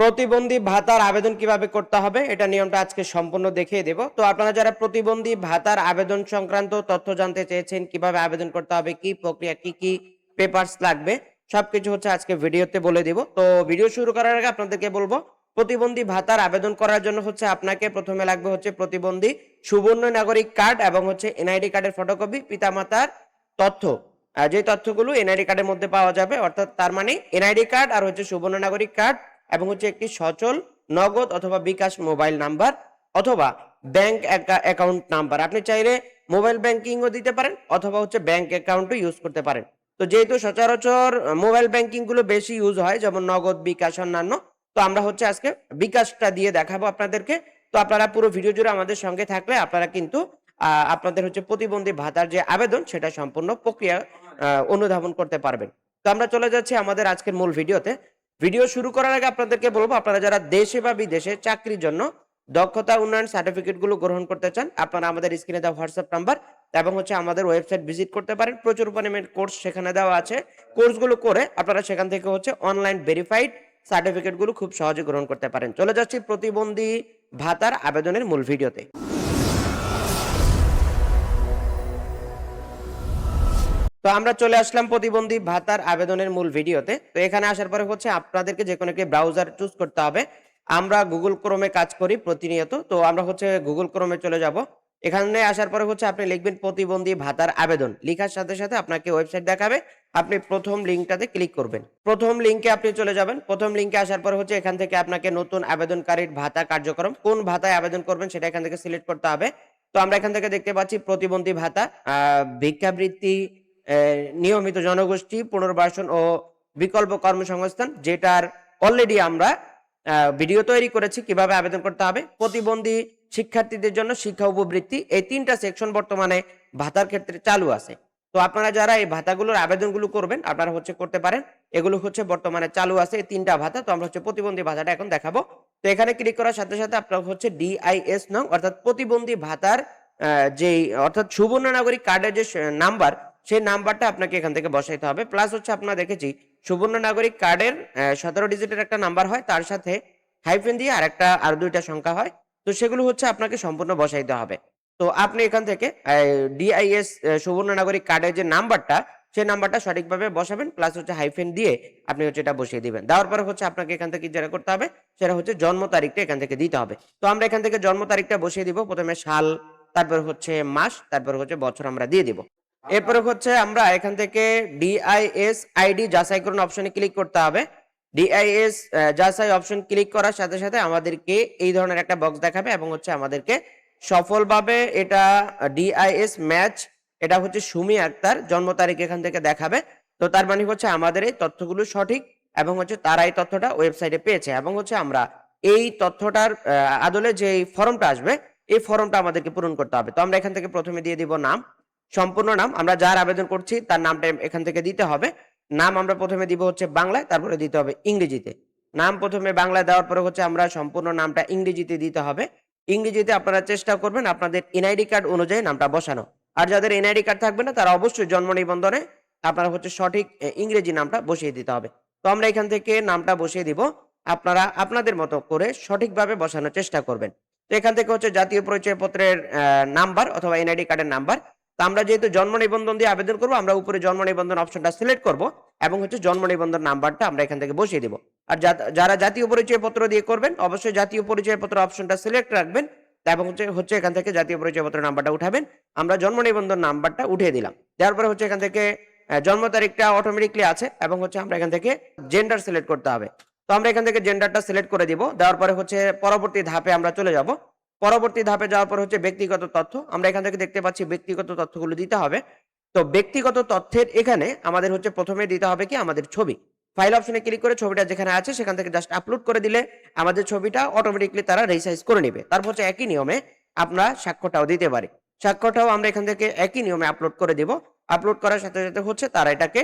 প্রতিবন্ধী ভাতার আবেদন কীভাবে করতে হবে? এটা নিয়মটা আজকে সম্পূর্ণ দেখিয়ে দেব। তো আপনারা যারা প্রতিবন্ধী ভাতার আবেদন সংক্রান্ত তথ্য জানতে চেয়েছেন, কীভাবে আবেদন করতে হবে, কি প্রক্রিয়া, কি কি পেপারস লাগবে, সবকিছু হচ্ছে আজকে ভিডিওতে বলে দিব। তো ভিডিও শুরু করার আগে আপনাদেরকে বলব, প্রতিবন্ধী ভাতার আবেদন করার জন্য হচ্ছে আপনাকে প্রথমে লাগবে হচ্ছে প্রতিবন্ধী সুবর্ণ নাগরিক কার্ড এবং হচ্ছে এনআইডি কার্ডের ফটোকপি পিতামাতার তথ্য। যে তথ্যগুলো এনআইডি কার্ডের মধ্যে পাওয়া যাবে, অর্থাৎ তার মানে এনআইডি কার্ড আর হচ্ছে সুবর্ণ নাগরিক কার্ড এবং হচ্ছে একটি সচল নগদ অথবা বিকাশ মোবাইল নাম্বার অথবা ব্যাংক অ্যাকাউন্ট নাম্বার। আপনি চাইলে মোবাইল ব্যাংকিংও দিতে পারেন অথবা হচ্ছে ব্যাংক অ্যাকাউন্টও ইউজ করতে পারেন। তো যেহেতু সচরাচর মোবাইল ব্যাংকিংগুলো বেশি ইউজ হয়, যেমন নগদ, বিকাশ, অন্যান্য, তো আমরা হচ্ছে আজকে বিকাশটা দিয়ে দেখাবো আপনাদেরকে। তো আপনারা পুরো ভিডিও জুড়ে আমাদের সঙ্গে থাকলে আপনারা কিন্তু আপনাদের হচ্ছে প্রতিবন্ধী ভাতার যে আবেদন, সেটা সম্পূর্ণ প্রক্রিয়া অনুধাবন করতে পারবেন। তো আমরা চলে যাচ্ছি আমাদের আজকের মূল ভিডিওতে ভিডিও শুরু করার আগে আপনাদেরকে বলব, আপনারা যারা দেশে বা বিদেশে চাকরির জন্য দক্ষতা, উন্নয়ন সার্টিফিকেটগুলো গ্রহণ করতে চান, আপনারা আমাদের স্ক্রিনে দেওয়া হোয়াটসঅ্যাপ নাম্বার এবং হচ্ছে আমাদের ওয়েবসাইট ভিজিট করতে পারেন। প্রচুর পরিমাণ কোর্স সেখানে দেওয়া আছে। কোর্সগুলো করে আপনারা সেখান থেকে হচ্ছে অনলাইন ভেরিফাইড সার্টিফিকেটগুলো খুব সহজে গ্রহণ করতে পারেন। চলে যাচ্ছি প্রতিবন্ধী ভাতার আবেদনের মূল ভিডিওতে। তো আমরা চলে আসলাম প্রতিবন্ধী ভাতার আবেদনের মূল ভিডিওতে। তো এখানে আসার পরে হচ্ছে আপনাদেরকে যে কোনো একটি ব্রাউজার চুজ করতে হবে। আমরা গুগল ক্রোমে কাজ করি প্রতিনিয়ত। তো আমরা হচ্ছে গুগল ক্রোমে চলে যাব। এখানে আসার পরে হচ্ছে আপনি লিখবেন প্রতিবন্ধী ভাতার আবেদন। লেখার সাথে সাথে আপনাকে ওয়েবসাইট দেখাবে। আপনি প্রথম লিঙ্কটাতে ক্লিক করবেন। প্রথম লিঙ্কে আপনি চলে যাবেন। প্রথম লিঙ্কে আসার পরে হচ্ছে এখান থেকে আপনাকে নতুন আবেদনকারীর ভাতা কার্যক্রম কোন ভাতায় আবেদন করবেন সেটা এখান থেকে সিলেক্ট করতে হবে। তো আমরা এখান থেকে দেখতে পাচ্ছি প্রতিবন্ধী ভাতা আহ, ভিক্ষাবৃত্তি নিয়মিত জনগোষ্ঠী পুনর্বাসন ও বিকল্প কর্মসংস্থান, যেটার অলরেডি আমরা ভিডিও তৈরি করেছি, কীভাবে আবেদন করতে হবে, প্রতিবন্ধী শিক্ষার্থীদের জন্য শিক্ষা উপবৃত্তি, এই তিনটা সেকশন বর্তমানে ভাতার ক্ষেত্রে চালু আছে। তো আপনারা যারা এই ভাতাগুলোর আবেদনগুলো করবেন, আপনারা হচ্ছে করতে পারেন, এগুলো হচ্ছে বর্তমানে চালু আছে, এই তিনটা ভাতা, তো আমরা হচ্ছে প্রতিবন্ধী ভাতাটা এখন দেখাবো। তো এখানে ক্লিক করার সাথে সাথে আপনার হচ্ছে ডিআইএস নং, অর্থাৎ প্রতিবন্ধী ভাতার যে অর্থাৎ সুবর্ণ নাগরিক কার্ডের যে নাম্বার সেই নাম্বারটা আপনাকে এখান থেকে বসাইতে হবে। প্লাস হচ্ছে আপনারা দেখেছি, সুবর্ণ নাগরিক কার্ডের সতেরো ডিজিটের একটা নাম্বার হয়, তার সাথে হাইফেন দিয়ে আর একটা আর দুইটা সংখ্যা হয়। তো সেগুলো হচ্ছে আপনাকে সম্পূর্ণ বসাইতে হবে। তো আপনি এখান থেকে ডিআইএস সুবর্ণ নাগরিক কার্ডের যে নাম্বারটা, সেই নাম্বারটা সঠিকভাবে বসাবেন প্লাস হচ্ছে হাইফেন দিয়ে আপনি হচ্ছে এটা বসিয়ে দিবেন। দেওয়ার পরে হচ্ছে আপনাকে এখান থেকে যেটা করতে হবে, সেটা হচ্ছে জন্ম তারিখটা এখান থেকে দিতে হবে। তো আমরা এখান থেকে জন্ম তারিখটা বসিয়ে দিব, প্রথমে সাল, তারপর হচ্ছে মাস, তারপর হচ্ছে বছর আমরা দিয়ে দিব। এরপরে হচ্ছে আমরা এখান থেকে ডিআইএস আইডি যাচাই করুন অপশনে ক্লিক করতে হবে। ডিআইএস যাচাই অপশন ক্লিক করার সাথে সাথে আমাদেরকে এই ধরনের একটা বক্স দেখাবে এবং হচ্ছে আমাদেরকে সফলভাবে এটা ডিআইএস ম্যাচ এটা হচ্ছে সুমি আক্তার জন্ম তারিখ এখান থেকে দেখাবে। তো তার মানে হচ্ছে আমাদের এই তথ্যগুলো সঠিক এবং হচ্ছে তারা এই তথ্যটা ওয়েবসাইটে পেয়েছে এবং হচ্ছে আমরা এই তথ্যটার আদলে যে ফর্মটা আসবে, এই ফর্মটা আমাদেরকে পূরণ করতে হবে। তো আমরা এখান থেকে প্রথমে দিয়ে দিব নাম। সম্পূর্ণ নাম, আমরা যার আবেদন করছি তার নামটা এখান থেকে দিতে হবে। নাম আমরা প্রথমে দিব হচ্ছে বাংলায় তারপরে দিতে হবে ইংরেজিতে। নাম প্রথমে বাংলায় দেওয়ার পরে হচ্ছে আমরা সম্পূর্ণ নামটা ইংরেজিতে দিতে হবে। ইংরেজিতে আপনারা চেষ্টা করবেন আপনাদের এনআইডি কার্ড অনুযায়ী নামটা বসানো। আর যাদের এনআইডি কার্ড থাকবে না, তারা অবশ্যই জন্ম নিবন্ধনে আপনারা হচ্ছে সঠিক ইংরেজি নামটা বসিয়ে দিতে হবে। তো আমরা এখান থেকে নামটা বসিয়ে দিব। আপনারা আপনাদের মতো করে সঠিকভাবে বসানোর চেষ্টা করবেন। তো এখান থেকে হচ্ছে জাতীয় পরিচয় পরিচয়পত্রের নাম্বার অথবা এনআইডি কার্ডের নাম্বার তো আমরা যেহেতু জন্ম নিবন্ধন দিয়ে আবেদন করব, আমরা উপরে জন্ম নিবন্ধন অপশনটা সিলেক্ট করব এবং হচ্ছে জন্ম নিবন্ধন নাম্বারটা আমরা এখান থেকে বসিয়ে দিব। আর যারা জাতীয় পরিচয়পত্র দিয়ে করবেন, অবশ্যই জাতীয় পরিচয়পত্র অপশনটা সিলেক্ট রাখবেন এবং হচ্ছে হচ্ছে এখান থেকে জাতীয় পরিচয়পত্র নাম্বারটা উঠাবেন। আমরা জন্ম নিবন্ধন নাম্বারটা উঠিয়ে দিলাম। দেওয়ার পরে হচ্ছে এখান থেকে জন্ম তারিখটা অটোমেটিকলি আছে এবং হচ্ছে আমরা এখান থেকে জেন্ডার সিলেক্ট করতে হবে। তো আমরা এখান থেকে জেন্ডারটা সিলেক্ট করে দিব। দেওয়ার পরে হচ্ছে পরবর্তী ধাপে আমরা চলে যাব। পরবর্তী ধাপে যাওয়ার পর হচ্ছে ব্যক্তিগত তথ্য। আমরা এখান থেকে দেখতে পাচ্ছি ব্যক্তিগত তথ্যগুলো দিতে হবে। তো ব্যক্তিগত তথ্যের এখানে আমাদের হচ্ছে প্রথমে দিতে হবে কি? আমাদের ছবি। ফাইল অপশনে ক্লিক করে ছবিটা যেখানে আছে সেখান থেকে জাস্ট আপলোড করে দিলে আমাদের ছবিটা অটোমেটিকলি তারা রিসাইজ করে নেবে। তারপর হচ্ছে একই নিয়মে আমরা স্বাক্ষরটাও দিতে পারি। স্বাক্ষরটাও আমরা এখান থেকে একই নিয়মে আপলোড করে দিব। আপলোড করার সাথে সাথে হচ্ছে তারা এটাকে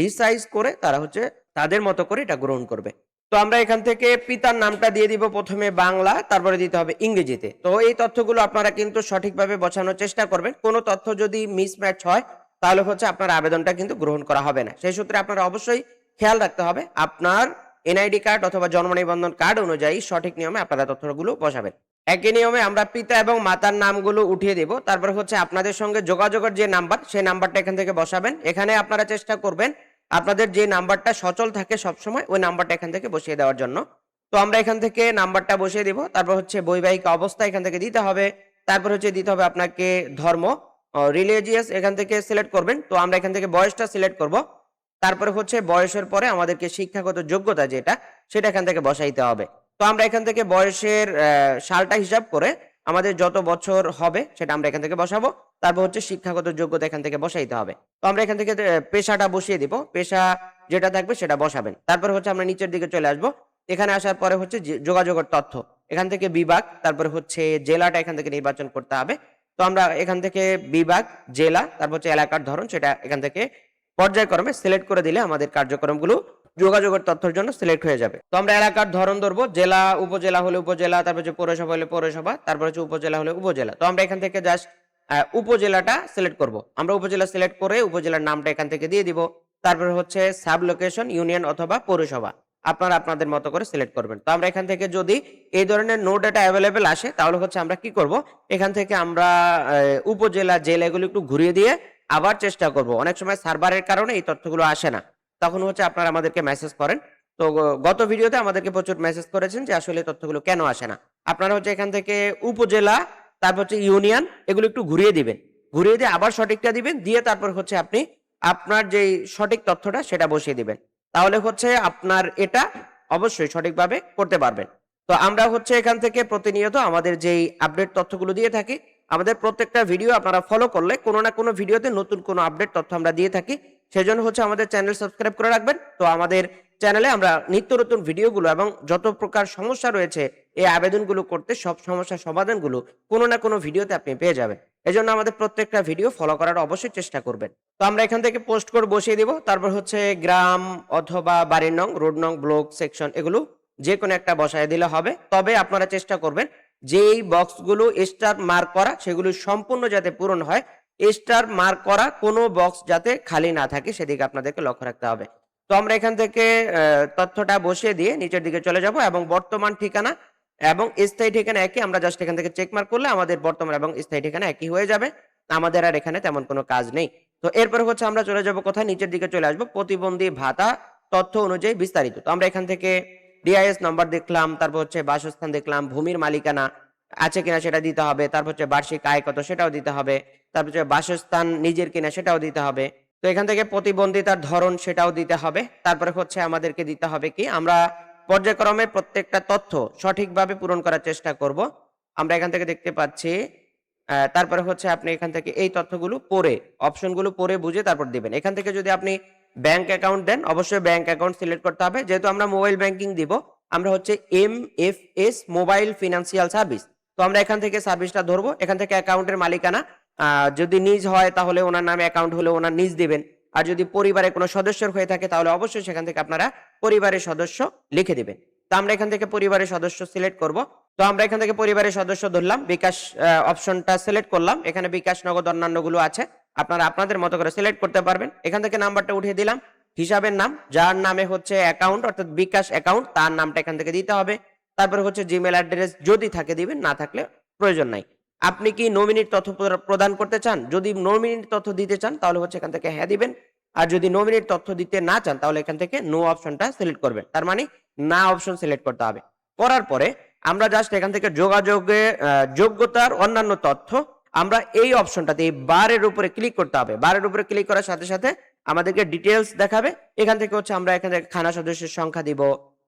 রিসাইজ করে তারা হচ্ছে তাদের মতো করে এটা গ্রহণ করবে। তো আমরা এখান থেকে পিতার নামটা দিয়ে দিব প্রথমে বাংলা, তারপরে দিতে হবে ইংরেজিতে। তো এই তথ্যগুলো আপনারা কিন্তু সঠিকভাবে বসানোর চেষ্টা করবেন। কোনো তথ্য যদি মিসম্যাচ হয়, তাহলে হচ্ছে আপনার আবেদনটা কিন্তু গ্রহণ করা হবে না। সেই সূত্রে আপনারা অবশ্যই খেয়াল রাখতে হবে, আপনার এনআইডি কার্ড অথবা জন্ম নিবন্ধন কার্ড অনুযায়ী সঠিক নিয়মে আপনারা তথ্যগুলো বসাবেন একই নিয়মে আমরা পিতা এবং মাতার নামগুলো উঠিয়ে দেব, তারপর হচ্ছে আপনাদের সঙ্গে যোগাযোগের যে নাম্বার, সেই নাম্বারটা এখান থেকে বসাবেন। এখানে আপনারা চেষ্টা করবেন আপনাদের যে নাম্বারটা সচল থাকে সবসময়, ওই নাম্বারটা এখান থেকে বসিয়ে দেওয়ার জন্য। তো আমরা এখান থেকে নাম্বারটা বসিয়ে দিব। তারপর হচ্ছে বৈবাহিক অবস্থা এখান থেকে দিতে হবে। তারপর হচ্ছে দিতে হবে আপনাকে ধর্ম রিলিজিয়াস এখান থেকে সিলেক্ট করবেন। তো আমরা এখান থেকে বয়সটা সিলেক্ট করব। তারপরে হচ্ছে বয়সের পরে আমাদেরকে শিক্ষাগত যোগ্যতা যেটা, সেটা এখান থেকে বসাইতে হবে। তো আমরা এখান থেকে বয়সের সালটা হিসাব করে আমাদের যত বছর হবে সেটা আমরা এখান থেকে বসাবো। তারপর হচ্ছে শিক্ষাগত যোগ্যতা এখান থেকে বসাইতে হবে। তো আমরা এখান থেকে পেশাটা বসিয়ে দিব। পেশা যেটা থাকবে সেটা বসাবেন। তারপর হচ্ছে আমরা নিচের দিকে চলে আসব। এখানে আসার পরে হচ্ছে যোগাযোগের তথ্য। এখান থেকে বিভাগ, তারপরে হচ্ছে জেলাটা এখান থেকে নির্বাচন করতে হবে। তো আমরা এখান থেকে বিভাগ, জেলা, তারপর হচ্ছে এলাকার ধরন সেটা এখান থেকে পর্যায়ক্রমে সিলেক্ট করে দিলে আমাদের কার্যক্রমগুলো যোগাযোগের তথ্যের জন্য সিলেক্ট হয়ে যাবে। তো আমরা এলাকার ধরন ধরবো, জেলা, উপজেলা হলে উপজেলা, তারপর হচ্ছে পৌরসভা হলে পৌরসভা, তারপর হচ্ছে উপজেলা হলে উপজেলা। তো আমরা এখান থেকে জাস্ট উপজেলাটা সিলেক্ট করব। আমরা উপজেলা সিলেক্ট করে উপজেলার নামটা এখান থেকে দিয়ে দিব। তারপরে হচ্ছে সাব লোকেশন ইউনিয়ন অথবা পৌরসভা। আপনারা আপনাদের মতো করে সিলেক্ট করবেন। তো আমরা এখান থেকে যদি এই ধরনের নো ডাটা অ্যাভেলেবেল আসে, তাহলে হচ্ছে আমরা কি করব? এখান থেকে আমরা উপজেলা জেলা এগুলো একটু ঘুরিয়ে দিয়ে আবার চেষ্টা করব। অনেক সময় সার্ভারের কারণে এই তথ্যগুলো আসে না। তখন হচ্ছে আপনারা আমাদেরকে মেসেজ করেন। তো, গত ভিডিওতে আমাদেরকে প্রচুর মেসেজ করেছেন যে আসলে তথ্যগুলো কেন আসে না। আপনারা হচ্ছে এখান থেকে উপজেলা, তারপর হচ্ছে ইউনিয়ন, এগুলো একটু ঘুরিয়ে দিবেন। ঘুরিয়ে দিয়ে আবার সঠিকটা দিবেন, দিয়ে তারপর হচ্ছে আপনি আপনার যে সঠিক তথ্যটা সেটা বসিয়ে দিবেন। তাহলে হচ্ছে আপনার এটা অবশ্যই সঠিকভাবে করতে পারবেন। তো আমরা হচ্ছে এখান থেকে প্রতিনিয়ত আমাদের যেই আপডেট তথ্যগুলো দিয়ে থাকি, আমাদের প্রত্যেকটা ভিডিও আপনারা ফলো করলে কোনো না কোনো ভিডিওতে নতুন কোনো আপডেট তথ্য আমরা দিয়ে থাকি। সেজন্য হচ্ছে আমাদের চ্যানেল সাবস্ক্রাইব করে রাখবেন। তো আমাদের চ্যানেলে আমরা নিত্য নতুন ভিডিওগুলো এবং যত প্রকার সমস্যা রয়েছে, এই আবেদনগুলো করতে সব সমস্যার সমাধানগুলো কোনো না কোনো ভিডিওতে আপনি পেয়ে যাবেন। এজন্য আমাদের প্রত্যেকটা ভিডিও ফলো করার অবশ্যই চেষ্টা করবেন। তো আমরা এখান থেকে পোস্ট কোড বসিয়ে দিব। তারপর হচ্ছে গ্রাম অথবা বাড়ির নং রোড নং ব্লক সেকশন এগুলো যে কোনো একটা বসায় দিলে হবে। তবে আপনারা চেষ্টা করবেন, যেই বক্সগুলো স্টার মার্ক করা, সেগুলো সম্পূর্ণ যাতে পূরণ হয় স্টার মার্ক করা কোনো বক্স যাতে খালি না থাকে সেদিকে আপনাদেরকে লক্ষ্য রাখতে হবে। তো আমরা এখান থেকে তথ্যটা বসিয়ে দিয়ে নিচের দিকে চলে যাব এবং বর্তমান ঠিকানা এবং স্থায়ী ঠিকানা একই। আমরা জাস্ট এখান থেকে চেক মার্ক করলে আমাদের বর্তমান এবং স্থায়ী ঠিকানা একই হয়ে যাবে। আমাদের আর এখানে তেমন কোনো কাজ নেই। তো এরপর হচ্ছে আমরা চলে যাব কোথায়? নিচের দিকে চলে আসব। প্রতিবন্ধী ভাতা তথ্য অনুযায়ী বিস্তারিত। তো আমরা এখান থেকে ডিআইএস নাম্বার দেখলাম, তারপর হচ্ছে বাসস্থান দেখলাম, ভূমির মালিকানা আছে কিনা সেটা দিতে হবে, তারপর হচ্ছে বার্ষিক আয় কত সেটাও দিতে হবে। তারপর বাসস্থান নিজের কিনা সেটাও দিতে হবে। তো এখান থেকে প্রতিবন্ধিতার ধরন সেটাও দিতে হবে। তারপরে হচ্ছে আমাদেরকে দিতে হবে কি, আমরা পর্যায়ক্রমে প্রত্যেকটা তথ্য সঠিকভাবে পূরণ করার চেষ্টা করব। আমরা এখান থেকে দেখতে পাচ্ছি তারপরে হচ্ছে আপনি এখান থেকে এই তথ্যগুলো পড়ে, অপশনগুলো পড়ে বুঝে তারপর দিবেন। এখান থেকে যদি আপনি ব্যাংক অ্যাকাউন্ট দেন, অবশ্যই ব্যাংক অ্যাকাউন্ট সিলেক্ট করতে হবে। যেহেতু আমরা মোবাইল ব্যাংকিং দিব, আমরা হচ্ছে M F S mobile financial service. তো আমরা এখান থেকে সার্ভিসটা ধরবো। এখান থেকে অ্যাকাউন্টের মালিকানা যদি নিজ হয়, তাহলে ওনার নামে অ্যাকাউন্ট হলে ওনার নিজ দিবেন। আর যদি পরিবারে কোনো সদস্যের হয়ে থাকে, তাহলে অবশ্যই সেখান থেকে আপনারা পরিবারের সদস্য লিখে দিবেন। তো আমরা এখান থেকে পরিবারের সদস্য সিলেক্ট করব। তো আমরা এখান থেকে পরিবারের সদস্য ধরলাম, বিকাশ অপশনটা সিলেক্ট করলাম। এখানে বিকাশ, নগদ, অন্যান্যগুলো আছে। আপনারা আপনাদের মতো করে সিলেক্ট করতে পারবেন। এখান থেকে নাম্বারটা উঠিয়ে দিলাম। হিসাবের নাম, যার নামে হচ্ছে অ্যাকাউন্ট অর্থাৎ বিকাশ অ্যাকাউন্ট তার নামটা এখান থেকে দিতে হবে। তারপরে হচ্ছে জিমেল অ্যাড্রেস যদি থাকে দিবেন, না থাকলে প্রয়োজন নাই। আপনি কি নমিনির তথ্য প্রদান করতে চান? যদি নমিনির তথ্য দিতে চান, তাহলে হচ্ছে এখান থেকে হ্যাঁ দিবেন। আর যদি নমিনির তথ্য দিতে না চান, তাহলে এখান থেকে নো অপশনটা সিলেক্ট করবেন। তার মানে না অপশন সিলেক্ট করতে হবে। করার পরে, আমরা জাস্ট এখান থেকে যোগাযোগে যোগ্যতার অন্যান্য তথ্য, আমরা এই অপশনটাতে এই বারের উপরে ক্লিক করতে হবে। বারের উপরে ক্লিক করার সাথে সাথে আমাদেরকে ডিটেলস দেখাবে। এখান থেকে হচ্ছে আমরা এখান থেকে খানা সদস্যের সংখ্যা দিব,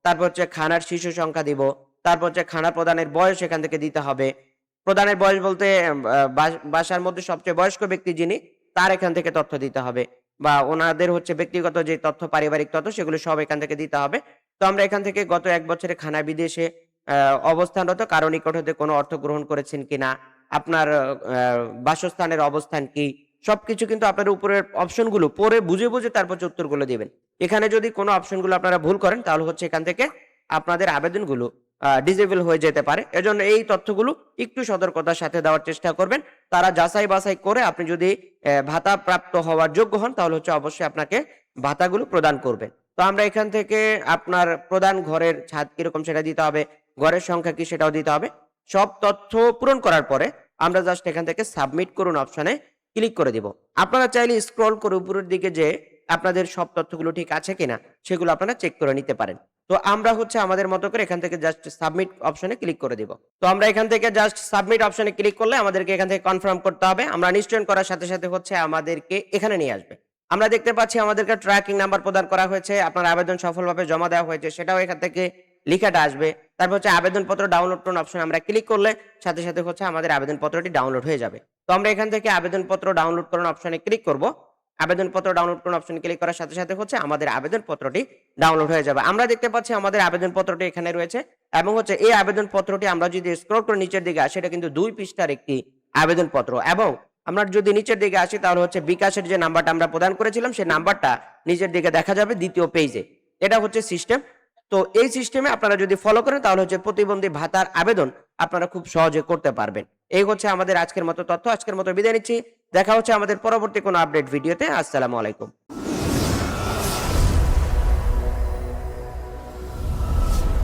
তারপর হচ্ছে খানার শিশু সংখ্যা দিব, তারপর হচ্ছে খানা প্রদানের বয়স এখান থেকে দিতে হবে। প্রদানের বয়স বলতে বাস- বাসার মধ্যে সবচেয়ে বয়স্ক ব্যক্তি যিনি, তার এখান থেকে তথ্য দিতে হবে। বা ওনাদের হচ্ছে ব্যক্তিগত যে তথ্য, পারিবারিক তথ্য, সেগুলো সব এখান থেকে দিতে হবে। তো আমরা এখান থেকে গত এক বছরে খানা বিদেশে অবস্থানরত, কারও নিকট হতে কোনো অর্থ গ্রহণ করেছেন কিনা, আপনার বাসস্থানের অবস্থান কি, সবকিছু কিন্তু আপনার উপরের অপশনগুলো পরে বুঝে বুঝে তারপর উত্তরগুলো দিবেন। এখানে যদি কোনো অপশনগুলো আপনারা ভুল করেন, তাহলে হচ্ছে এখান থেকে আপনাদের আবেদনগুলো ডিজেবল হয়ে যেতে পারে। এজন্য এই তথ্যগুলো একটু সতর্কতার সাথে দেওয়ার চেষ্টা করবেন। তারা যাচাই বাছাই করে আপনি যদি ভাতা প্রাপ্ত হওয়ার যোগ্য হন, তাহলে হচ্ছে অবশ্যই আপনাকে ভাতাগুলো প্রদান করবেন তো আমরা এখান থেকে আপনার প্রধান ঘরের ছাদ কীরকম সেটা দিতে হবে, ঘরের সংখ্যা কি সেটাও দিতে হবে। সব তথ্য পূরণ করার পরে আমরা জাস্ট এখান থেকে সাবমিট করুন অপশনে ক্লিক করে দিব। আপনারা চাইলে স্ক্রল করে উপরের দিকে যে আপনাদের সব তথ্যগুলো ঠিক আছে কিনা, সেগুলো আপনারা চেক করে নিতে পারেন। তো আমরা হচ্ছে আমাদের মতো করে এখান থেকে জাস্ট সাবমিট অপশনে ক্লিক করে দিব। তো আমরা এখান থেকে জাস্ট সাবমিট অপশনে ক্লিক করলে আমাদেরকে এখান থেকে কনফার্ম করতে হবে। আমরা নিশ্চয়ন করার সাথে সাথে হচ্ছে আমাদেরকে এখানে নিয়ে আসবে। আমরা দেখতে পাচ্ছি আমাদেরকে ট্র্যাকিং নাম্বার প্রদান করা হয়েছে, আপনার আবেদন সফলভাবে জমা দেওয়া হয়েছে, সেটাও এখান থেকে লিখাটা আসবে। তারপর হচ্ছে আবেদনপত্র ডাউনলোড করুন অপশন আমরা ক্লিক করলে সাথে সাথে হচ্ছে আমাদের আবেদনপত্রটি ডাউনলোড হয়ে যাবে। তো আমরা এখান থেকে আবেদনপত্র ডাউনলোড করুন অপশনে ক্লিক করব। আবেদনপত্র ডাউনলোড করুন অপশন ক্লিক করার সাথে সাথে হচ্ছে আমাদের আবেদনপত্রটি ডাউনলোড হয়ে যাবে। আমরা দেখতে পাচ্ছি আমাদের আবেদনপত্রটি এখানে রয়েছে এবং হচ্ছে এই আবেদনপত্রটি আমরা যদি স্ক্রল করে নিচের দিকে আসি, এটা কিন্তু দুই পৃষ্ঠার একটি আবেদনপত্র। এবং আমরা যদি নিচের দিকে আসি, তাহলে হচ্ছে বিকাশের যে নাম্বারটা আমরা প্রদান করেছিলাম, সেই নাম্বারটা নিচের দিকে দেখা যাবে দ্বিতীয় পেজে এটা হচ্ছে সিস্টেম তো এই সিস্টেমে আপনারা যদি ফলো করেন, তাহলে হচ্ছে প্রতিবন্ধী ভাতার আবেদন আপনারা খুব সহজে করতে পারবেন। এই হচ্ছে আমাদের আজকের মতো তথ্য। আজকের মতো বিদায় নিচ্ছি। দেখা হচ্ছে আমাদের পরবর্তী কোনো আপডেট ভিডিওতে। আসসালামু আলাইকুম।